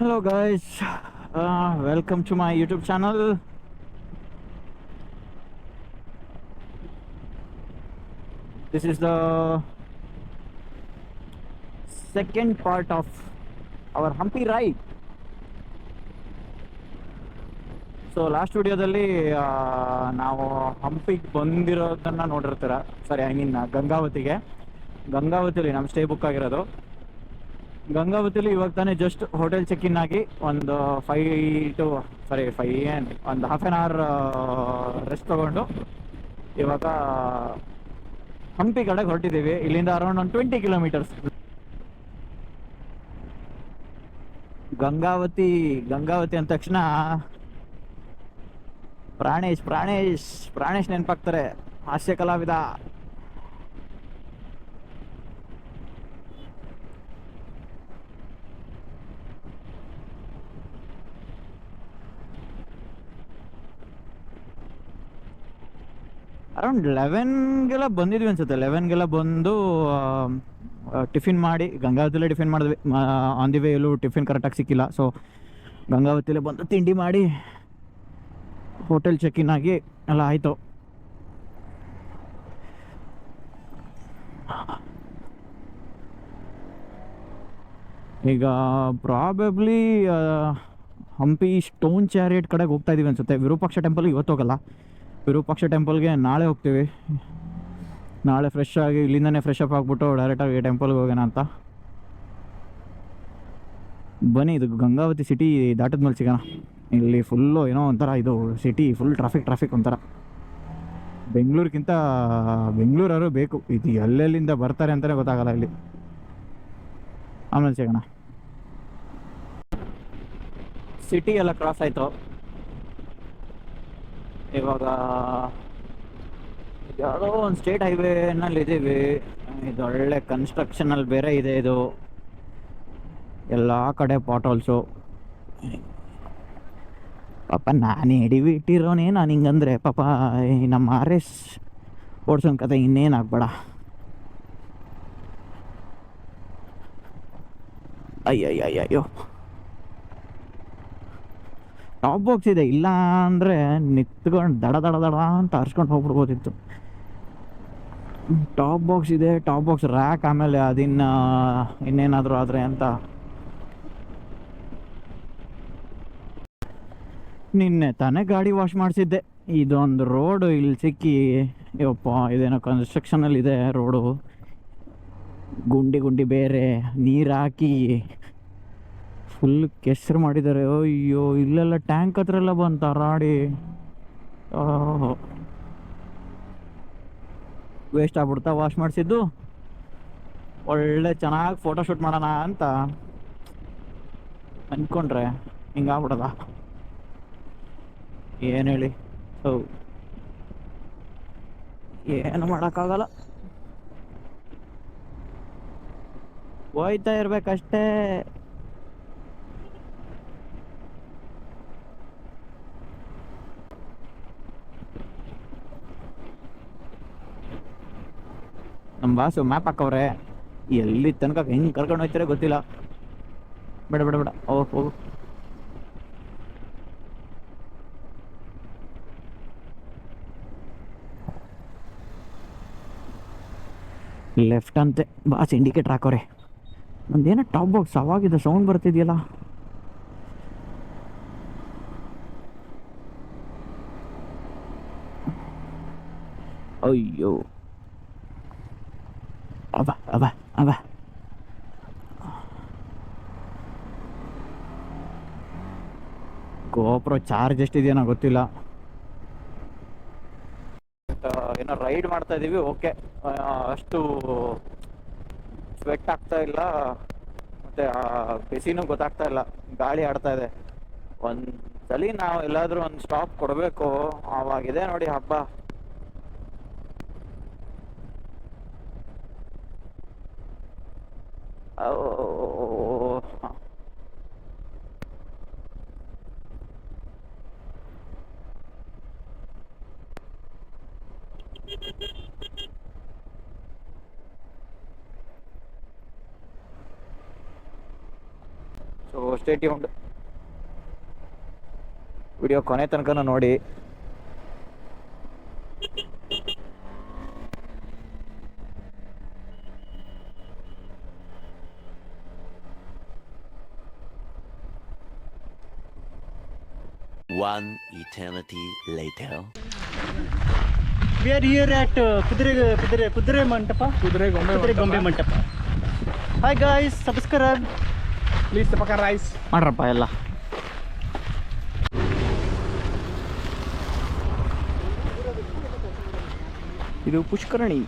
Guys, uh, welcome to my YouTube channel. This is the second part of our Humpy ride. So last ವಿಡಿಯೋದಲ್ಲಿ ನಾವು ಹಂಪಿಗೆ ಬಂದಿರೋದನ್ನ ನೋಡಿರ್ತೀರ sorry I ಗಂಗಾವತಿಗೆ ಗಂಗಾವತಿಲಿ ನಮ್ಮ stay book ಆಗಿರೋದು ಗಂಗಾವತಿಲಿ ಇವಾಗ ತಾನೇ ಜಸ್ಟ್ ಹೋಟೆಲ್ ಚೆಕ್ ಇನ್ ಆಗಿ ಒಂದು ಫೈ ಟು ಸಾರಿ ಫೈ ಏನ್, ಒಂದು ಹಾಫ್ ಆನ್ ಅವರ್ ರೆಸ್ಟ್ ತಗೊಂಡು ಇವಾಗ ಹಂಪಿ ಕಡೆಗೆ ಹೊರಟಿದ್ದೀವಿ. ಇಲ್ಲಿಂದ ಅರೌಂಡ್ ಒಂದು ಟ್ವೆಂಟಿ ಕಿಲೋಮೀಟರ್ಸ್ ಗಂಗಾವತಿ ಗಂಗಾವತಿ ಅಂದ ತಕ್ಷಣ ಪ್ರಾಣೇಶ್ ಪ್ರಾಣೇಶ್ ಪ್ರಾಣೇಶ್ ನೆನಪಾಗ್ತಾರೆ. ಹಾಸ್ಯ ಕಲಾವಿದ. ಅರೌಂಡ್ ಲೆವೆನ್ಗೆಲ್ಲ ಬಂದಿದ್ವಿ ಅನ್ಸುತ್ತೆ. ಲೆವೆನ್ಗೆಲ್ಲ ಬಂದು ಟಿಫಿನ್ ಮಾಡಿ, ಗಂಗಾವತಿಲೇ ಟಿಫಿನ್ ಮಾಡಿದ್ವಿ. ಆನ್ ದಿ ವೇ ಎಲ್ಲೂ ಟಿಫಿನ್ ಕರೆಕ್ಟಾಗಿ ಸಿಕ್ಕಿಲ್ಲ. ಸೊ ಗಂಗಾವತಿಲೇ ಬಂದು ತಿಂಡಿ ಮಾಡಿ ಹೋಟೆಲ್ ಚೆಕ್ ಇನ್ ಆಗಿ ಎಲ್ಲ ಆಯಿತು. ಈಗ ಪ್ರಾಬಬ್ಲಿ ಹಂಪಿ ಸ್ಟೋನ್ ಚಾರಿಯಟ್ ಕಡೆಗೆ ಹೋಗ್ತಾ ಇದೀವಿ ಅನ್ಸುತ್ತೆ. ವಿರೂಪಾಕ್ಷ ಟೆಂಪಲ್ ಇವತ್ತು ಹೋಗಲ್ಲ. ವಿರೂಪಾಕ್ಷ ಟೆಂಪಲ್ಗೆ ನಾಳೆ ಹೋಗ್ತೀವಿ. ನಾಳೆ ಫ್ರೆಶ್ ಆಗಿ ಇಲ್ಲಿಂದನೇ ಫ್ರೆಶ್ ಅಪ್ ಆಗಿಬಿಟ್ಟು ಡೈರೆಕ್ಟಾಗಿ ಟೆಂಪಲ್ಗೆ ಹೋಗೋಣ ಅಂತ. ಬನ್ನಿ, ಇದು ಗಂಗಾವತಿ ಸಿಟಿ ದಾಟದ ಮೇಲೆ ಸಿಗೋಣ. ಇಲ್ಲಿ ಫುಲ್ಲು ಏನೋ ಒಂಥರ ಇದು ಸಿಟಿ ಫುಲ್ ಟ್ರಾಫಿಕ್ ಟ್ರಾಫಿಕ್ ಒಂಥರ. ಬೆಂಗಳೂರಿಗಿಂತ ಬೆಂಗಳೂರವರು ಬೇಕು. ಇದು ಎಲ್ಲೆಲ್ಲಿಂದ ಬರ್ತಾರೆ ಅಂತಲೇ ಗೊತ್ತಾಗಲ್ಲ ಇಲ್ಲಿ. ಆಮೇಲೆ ಸಿಗೋಣ. ಸಿಟಿ ಎಲ್ಲ ಕ್ರಾಸ್ ಆಯಿತು. ಇವಾಗ ಯಾವುದೋ ಒಂದು ಸ್ಟೇಟ್ ಹೈವೇನಲ್ಲಿ ಇದ್ದೀವಿ ಇದು ಒಳ್ಳೆ ಕನ್ಸ್ಟ್ರಕ್ಷನಲ್ಲಿ ಬೇರೆ ಇದೆ ಇದು. ಎಲ್ಲ ಕಡೆ ಪಾಟೋಲ್ಸು ಪಾಪ ನಾನು ಹಿಡಿವಿ ಇಟ್ಟಿರೋನೇ ನಾನು ಹಿಂಗಂದ್ರೆ ಪಾಪ ನಮ್ಮ ಆರ್ ಎಸ್ ಓಡ್ಸೋನ್ ಕತೆ ಇನ್ನೇನು ಆಗ್ಬೇಡ ಅಯ್ಯಯ್ಯಯ್ಯೋ ಟಾಪ್ ಬಾಕ್ಸ್ ಇದೆ. ಇಲ್ಲ ಅಂದರೆ ನಿತ್ಕೊಂಡು ದಡ ದಡ ದಡ ಅಂತ ಹರ್ಸ್ಕೊಂಡು ಹೋಗ್ಬಿಡ್ಬೋದಿತ್ತು ಟಾಪ್ ಬಾಕ್ಸ್ ಇದೆ. ಟಾಪ್ ಬಾಕ್ಸ್ ರ್ಯಾಕ್ ಆಮೇಲೆ ಅದಿನ್ನ ಇನ್ನೇನಾದರೂ ಆದರೆ ಅಂತ. ನಿನ್ನೆ ತಾನೇ ಗಾಡಿ ವಾಶ್ ಮಾಡಿಸಿದ್ದೆ. ಇದೊಂದು ರೋಡು ಇಲ್ಲಿ ಸಿಕ್ಕಿ, ಯಪ್ಪ, ಇದೇನೋ ಕನ್ಸ್ಟ್ರಕ್ಷನಲ್ಲಿ ಇದೆ ರೋಡು. ಗುಂಡಿ ಗುಂಡಿ ಬೇರೆ, ನೀರು ಹಾಕಿ ಫುಲ್ ಕೆಸರು ಮಾಡಿದ್ದಾರೆ. ಅಯ್ಯೋ, ಇಲ್ಲೆಲ್ಲ ಟ್ಯಾಂಕ್ ಹತ್ರ ಎಲ್ಲ ಬಂತ? ರಾಡಿ. ವೇಸ್ಟ್ ಆಗ್ಬಿಡ್ತಾ ವಾಶ್ ಮಾಡಿಸಿದ್ದು. ಒಳ್ಳೆ ಚೆನ್ನಾಗಿ ಫೋಟೋ ಶೂಟ್ ಮಾಡೋಣ ಅಂತ ಅಂದ್ಕೊಂಡ್ರೆ ಹಿಂಗಾಗ್ಬಿಡದ ಏನು ಹೇಳಿ? ಹೌ. ಏನು ಮಾಡೋಕ್ಕಾಗಲ್ಲ. ಹೋಯ್ತಾ ಇರ್ಬೇಕಷ್ಟೇ. Boss map ಹಾಕವ್ರೆ. ಎಲ್ಲಿ ತನಕ ಹೆಂಗೆ ಕರ್ಕೊಂಡು ಹೋಗ್ತಾರೆ ಗೊತ್ತಿಲ್ಲ. ಬೇಡ ಬೇಡ ಬೇಡ. ಓ ಹೋಗು ಲೆಫ್ಟ್ ಅಂತೆ. ಬಾಸ್ ಇಂಡಿಕೇಟರ್ ಹಾಕೋರೆ ನಂದೇನೋ ಟಾಪ್ ಬಾಕ್ಸ್ ಅವಾಗಿದೆ ಸೌಂಡ್ ಬರ್ತಿದೆಯಲ್ಲ. ಅಯ್ಯೋ. ಅವ ಗೋಪ್ರೋ ಚಾರ್ಜ್ ಎಷ್ಟಿದೆಯೋ ಗೊತ್ತಿಲ್ಲ. ಏನೋ ರೈಡ್ ಮಾಡ್ತಾ ಇದೀವಿ ಓಕೆ ಅಷ್ಟು ಸ್ವೆಟ್ ಆಗ್ತಾ ಇಲ್ಲ. ಮತ್ತೆ ಬಿಸಿನೂ ಗೊತ್ತಾಗ್ತಾ ಇಲ್ಲ. ಗಾಳಿ ಆಡ್ತಾ ಇದೆ. ಒಂದ್ಸಲಿ ನಾವು ಎಲ್ಲಾದ್ರೂ ಒಂದು ಸ್ಟಾಪ್ ಕೊಡಬೇಕು. ಅವಾಗಿದೆ ನೋಡಿ ಹಬ್ಬ. So so stay tuned video ಕೊನೆ ತನಕ ನೋಡಿ. One eternity later. We are here at ಕುದುರೆ ಕುದುರೆ ಕುದುರೆ ಮಂಟಪ ಕುದುರೆ ಗೊಂಬೆ ಕುದುರೆ ಗೊಂಬೆ ಮಂಟಪ hi guys subscribe please ತಪಕ rice ಮಾಡ್ರಪ್ಪ ಎಲ್ಲ ಇದು ಪುಷ್ಕರಣಿ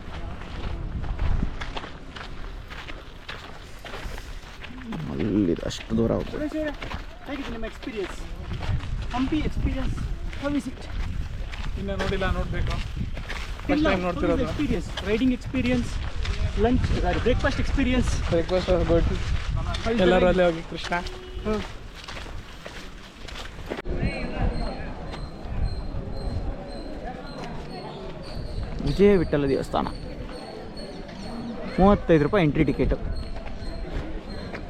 ಅಲ್ಲಿದೆ ಅಷ್ಟು ದೂರ ಹೋಗ್ಬೋದು ಹೇಗಿದೆ ನಿಮ್ಮ experience Hampi experience how is it ಇನ್ನ ನೋಡಿಲ್ಲ ನೋಡಬೇಕು. First time ನೋಡ್ತಿರೋದು. Experience riding experience lunch breakfast experience breakfast good ಎಲ್ಲರೂ ಅಲ್ಲೇ ಹೋಗಿ ಕೃಷ್ಣ. ವಿಜಯ ವಿಠಲ ದೇವಸ್ಥಾನ. ಮೂವತ್ತೈದು ರೂಪಾಯಿ ಎಂಟ್ರಿ ಟಿಕೆಟು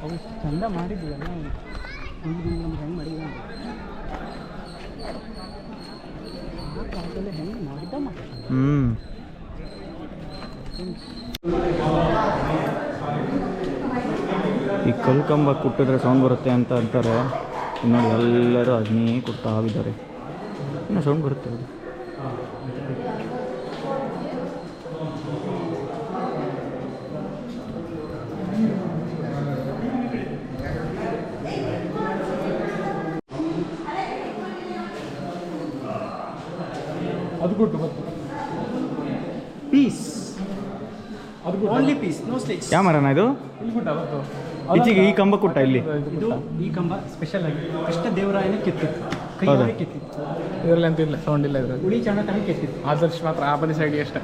ಅವು ಚಂದ ಮಾಡಿದ್ದೀವಲ್ಲ ಹೆಂಗೆ ಮಾಡಿದ ಹ್ಞೂ ಈ ಕಲ್ಕಂಬ ಕುಟ್ಟಿದ್ರೆ ಸೌಂಡ್ ಬರುತ್ತೆ ಅಂತ ಅಂತಾರೆ. ನೋಡಿ ಎಲ್ಲರೂ ಅಗ್ನಿ ಕೊಡ್ತಾ ಆಗಿದ್ದಾರೆ ಇನ್ನು ಸೌಂಡ್ ಬರುತ್ತೆ ಅದು. ಅದು ಗುಡ್ ಗೊತ್ತು. ಪೀಸ್. ಅದು good only peace no stage ಯಾವ ಮರನ ಇದು? ಇಲ್ಲಿ ಗುಡ್ ಅವತ್ತು ಈಚೆಗೆ ಈ ಕಂಬ ಕುಟ್ಟ ಇಲ್ಲಿ. ಇದು ಈ ಕಂಬ ಸ್ಪೆಷಲ್ ಆಗಿ. ಕೃಷ್ಣ ದೇವರಾಯನ ಕೆತ್ತಿತ್ತು? ಕೈಯಾರೆ ಕೆತ್ತಿತ್ತು. ಇದರಲ್ಲಿ ಅಂತ ಇಲ್ಲ ಸೌಂಡ್ ಇಲ್ಲ ಇದರಲ್ಲಿ. ಉಳಿ ತನಕ ಕೆತ್ತಿತ್ತು. ಆದರ್ಶ್ ಮಾತ್ರ ಆ ಬದಿ ಸೈಡ್ ಅಷ್ಟೇ.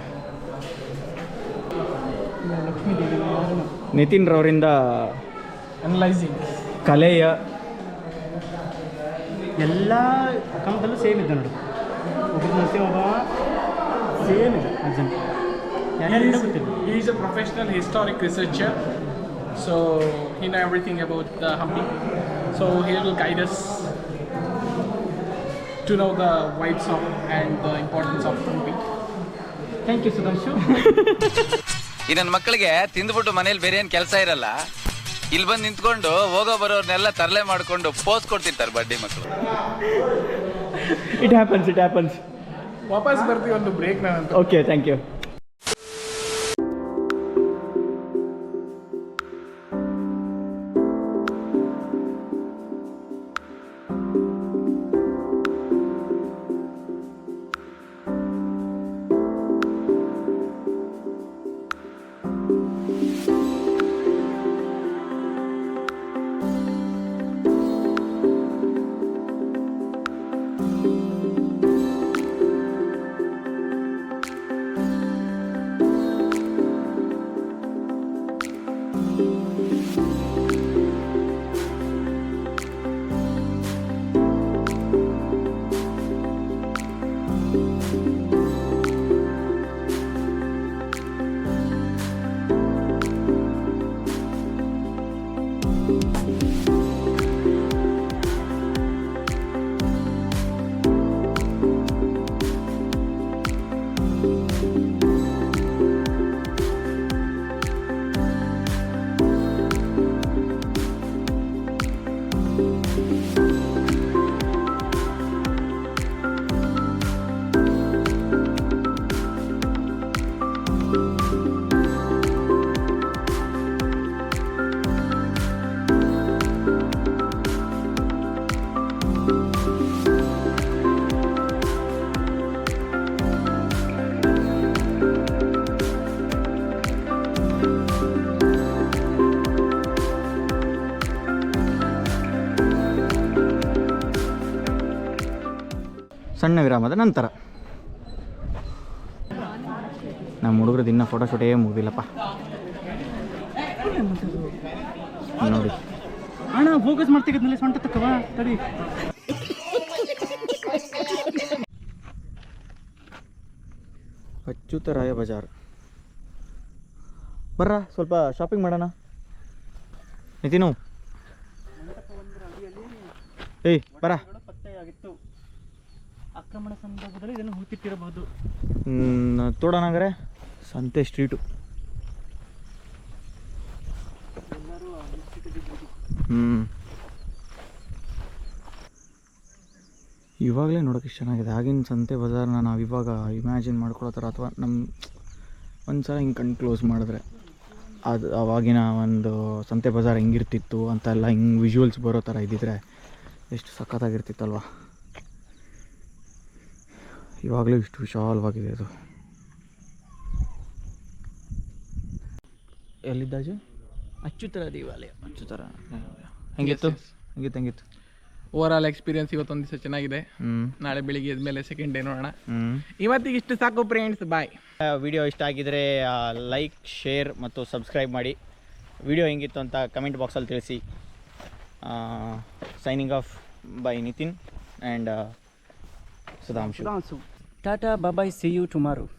ನಿತಿನ್ ರವರಿಂದ ಅನಲೈಸಿಂಗ್ ಕಲೆಯ ಎಲ್ಲ ಕಂಬದಲ್ಲೂ ಸೇಮ್ ಇದೆ ನೋಡಿ. ಒಬ್ಬರು ಒಬ್ಬ ಸೇಮ್ ಇದೆ ಅಜ್ಜನ್ ಗೊತ್ತಿಲ್ಲ He is a professional historic researcher, so he knows everything about the Hampi. So he will guide us to know the vibes of and the importance of Hampi. Thank you Sudhanshu ಈ ನನ್ನ ಮಕ್ಕಳಿಗೆ ತಿಂದ್ಬಿಟ್ಟು ಮನೇಲಿ ಬೇರೆ ಏನ್ ಕೆಲಸ ಇರಲ್ಲ ಇಲ್ಲಿ ಬಂದು ನಿಂತ್ಕೊಂಡು ಹೋಗೋ ಬರೋರ್ನೆಲ್ಲ ತರಲೆ ಮಾಡ್ಕೊಂಡು ಪೋಸ್ ಕೊಡ್ತಿರ್ತಾರೆ ಬಡ್ಡಿ ಮಕ್ಕಳು ಇಟ್ ಹ್ಯಾಪನ್ಸ್ ಇಟ್ ಹ್ಯಾಪನ್ಸ್ ವಾಪಸ್ ಬರ್ತೀವಿ ಒಂದು ಬ್ರೇಕ್ ನಾನು ಓಕೆ ಥ್ಯಾಂಕ್ ಯು ಸಣ್ಣ ವಿರಾಮದ ನಂತರ. ನಮ್ಮ ಹುಡುಗರದ್ದು ಇನ್ನೂ ಫೋಟೋ ಶೂಟೇ ಮುಗ್ದಿಲ್ಲಪ್ಪ. ನೋಡಿ. ಅಣ್ಣ ಫೋಕಸ್ ಮಾಡ್ತಿದ್ದಲ್ಲಿ ಸೊಂಟ ತಕ್ಕವ ತಡಿ. ಅಚ್ಯುತರಾಯ ಬಜಾರ್. ಬರ್ರ ಸ್ವಲ್ಪ ಶಾಪಿಂಗ್ ಮಾಡೋಣ. ನಿತಿನು. ಏಯ್ ಬರ. ಆಕ್ರಮಣ ಸಂದರ್ಭದಲ್ಲಿ ಇದನ್ನು ಸಂತೆ ಸ್ಟ್ರೀಟು ಹ್ಞೂ ಇವಾಗಲೇ ನೋಡೋಕೆ ಚೆನ್ನಾಗಿದೆ. ಆಗಿನ ಸಂತೆ ಬಜಾರ್ನ ನಾವು ಇವಾಗ ಇಮ್ಯಾಜಿನ್ ಮಾಡ್ಕೊಳ್ಳೋ ಅಥವಾ ನಮ್ಮ ಒಂದು ಸಲ ಹಿಂಗೆ ಕ್ಲೋಸ್ ಮಾಡಿದ್ರೆ ಅದು ಅವಾಗಿನ ಒಂದು ಸಂತೆ ಬಜಾರ್ ಹೆಂಗಿರ್ತಿತ್ತು ಅಂತೆಲ್ಲ ಹಿಂಗೆ ವಿಜುವಲ್ಸ್ ಬರೋ ಥರ ಇದ್ದಿದ್ರೆ ಎಷ್ಟು ಸಖತ್ತಾಗಿರ್ತಿತ್ತಲ್ವ. ಇವಾಗಲೂ ಇಷ್ಟು ವಿಶಾಲವಾಗಿದೆ ಅದು. ಎಲ್ಲಿದ್ದಾಜು? ಅಚ್ಚುತರ ದೇವಾಲಯ. ಅಚ್ಚುತರ ಹೆಂಗಿತ್ತು? ಹೆಂಗಿತ್ತು ಹೆಂಗಿತ್ತು? ಓವರ್ ಆಲ್ ಎಕ್ಸ್ಪೀರಿಯನ್ಸ್ ಇವತ್ತೊಂದು ದಿವಸ ಚೆನ್ನಾಗಿದೆ. ಹ್ಞೂ ನಾಳೆ ಬೆಳಿಗ್ಗೆ ಎದ್ಮೇಲೆ ಸೆಕೆಂಡ್ ಡೇ ನೋಡೋಣ. ಹ್ಞೂ ಇವತ್ತಿಗೆ ಇಷ್ಟು ಸಾಕು ಫ್ರೆಂಡ್ಸ್ ಬಾಯ್ ವಿಡಿಯೋ ಇಷ್ಟ ಆಗಿದ್ರೆ ಲೈಕ್ ಶೇರ್ ಮತ್ತು ಸಬ್ಸ್ಕ್ರೈಬ್ ಮಾಡಿ. ವಿಡಿಯೋ ಹೆಂಗಿತ್ತು ಅಂತ ಕಮೆಂಟ್ ಬಾಕ್ಸಲ್ಲಿ ತಿಳಿಸಿ. Signing off by Nitin. And Sudhanshu. Sudhanshu. Tata, bye bye, see you tomorrow.